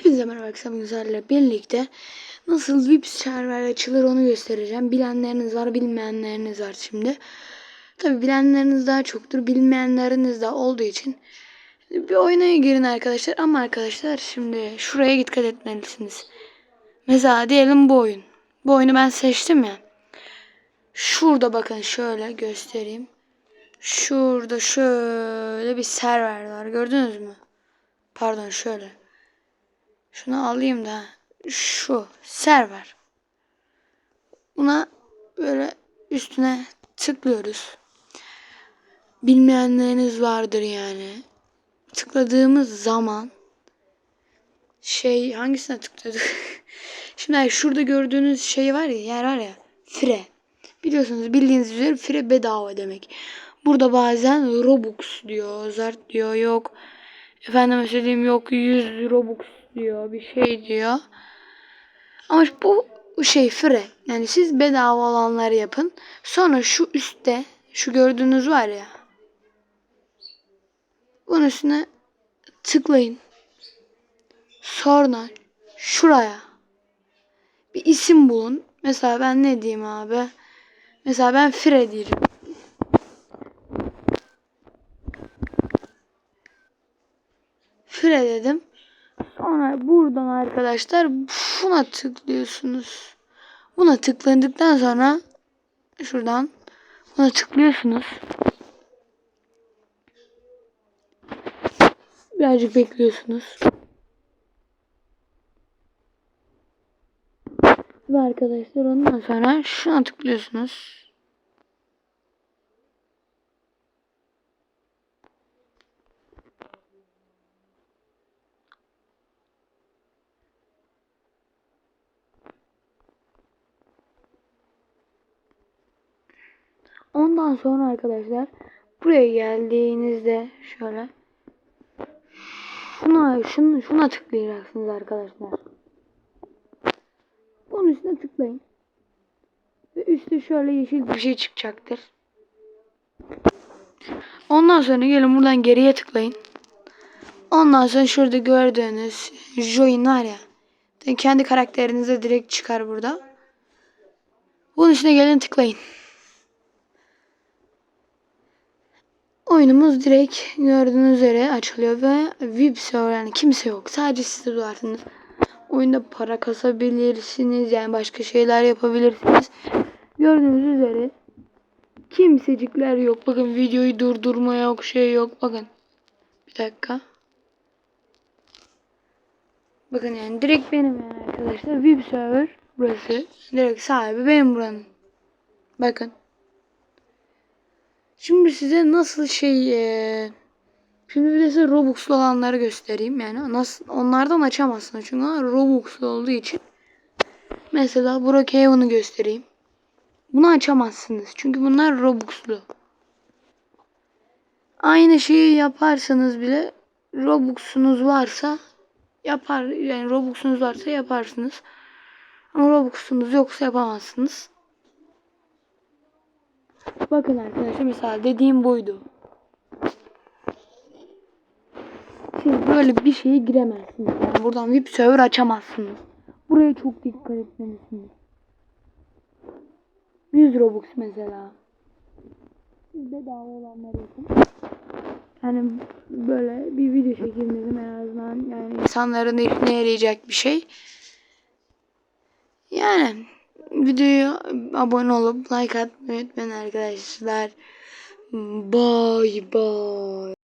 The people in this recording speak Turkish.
Hepinize merhaba güzelle birlikte nasıl VIP server açılır onu göstereceğim. Bilenleriniz var, bilmeyenleriniz var şimdi. Tabi bilenleriniz daha çoktur, bilmeyenleriniz de olduğu için bir oyuna girin arkadaşlar. Ama arkadaşlar şimdi şuraya dikkat etmelisiniz. Mesela diyelim bu oyun. Bu oyunu ben seçtim ya. Şurada bakın şöyle göstereyim. Şurada şöyle bir server var. Gördünüz mü? Pardon şöyle. Şunu alayım da şu server. Buna böyle üstüne tıklıyoruz. Bilmeyenleriniz vardır yani. Tıkladığımız zaman şey hangisine tıkladık? Şimdi şurada gördüğünüz şey var ya yer var ya fire. Biliyorsunuz bildiğiniz üzere fire bedava demek. Burada bazen Robux diyor, Zart diyor, yok. Efendime söyleyeyim yok 100 Robux diyor, bir şey diyor. Ama bu şey free. Yani siz bedava olanları yapın. Sonra şu üstte şu gördüğünüz var ya. Bunun üstüne tıklayın. Sonra şuraya bir isim bulun. Mesela ben ne diyeyim abi? Mesela ben Fre diyeceğim. Fre dedim. Sonra buradan arkadaşlar buna tıklıyorsunuz. Buna tıkladıktan sonra şuradan buna tıklıyorsunuz. Birazcık bekliyorsunuz. Ve arkadaşlar ondan sonra şuna tıklıyorsunuz. Ondan sonra arkadaşlar buraya geldiğinizde şöyle şuna şuna, şuna tıklayacaksınız arkadaşlar. Bunun üstüne tıklayın. Ve üstte şöyle yeşil bir şey çıkacaktır. Ondan sonra gelin buradan geriye tıklayın. Ondan sonra şurada gördüğünüz join var ya. Kendi karakterinize direkt çıkar burada. Bunun üstüne gelin tıklayın. Oyunumuz direkt gördüğünüz üzere açılıyor ve VIP server yani kimse yok. Sadece siz de varsınız. Oyunda para kasabilirsiniz yani başka şeyler yapabilirsiniz. Gördüğünüz üzere kimsecikler yok. Bakın videoyu durdurma yok şey yok. Bakın bir dakika. Bakın yani direkt benim yani arkadaşlar. VIP server burası. Direkt sahibi benim buranın. Bakın. Şimdi size nasıl şey e, şimdi bir de size Robux'lu olanları göstereyim. Yani nasıl onlardan açamazsınız. Çünkü Robux'lu olduğu için. Mesela Brookhaven'ı göstereyim. Bunu açamazsınız. Çünkü bunlar Robux'lu. Aynı şeyi yaparsanız bile Robux'unuz varsa yapar yani Robux'unuz varsa yaparsınız. Ama Robux'unuz yoksa yapamazsınız Bakın arkadaşlar mesela dediğim buydu. Siz böyle bir şeye giremezsiniz. Yani buradan VIP server açamazsınız. Buraya çok dikkat etmelisiniz. 100 Robux mesela. Siz bedava olanları yapın. Yani böyle bir video çekeyim dedim en azından. Yani insanların işine yarayacak bir şey. Yani videoya abone olup like atmayı unutmayın arkadaşlar. Bye bye.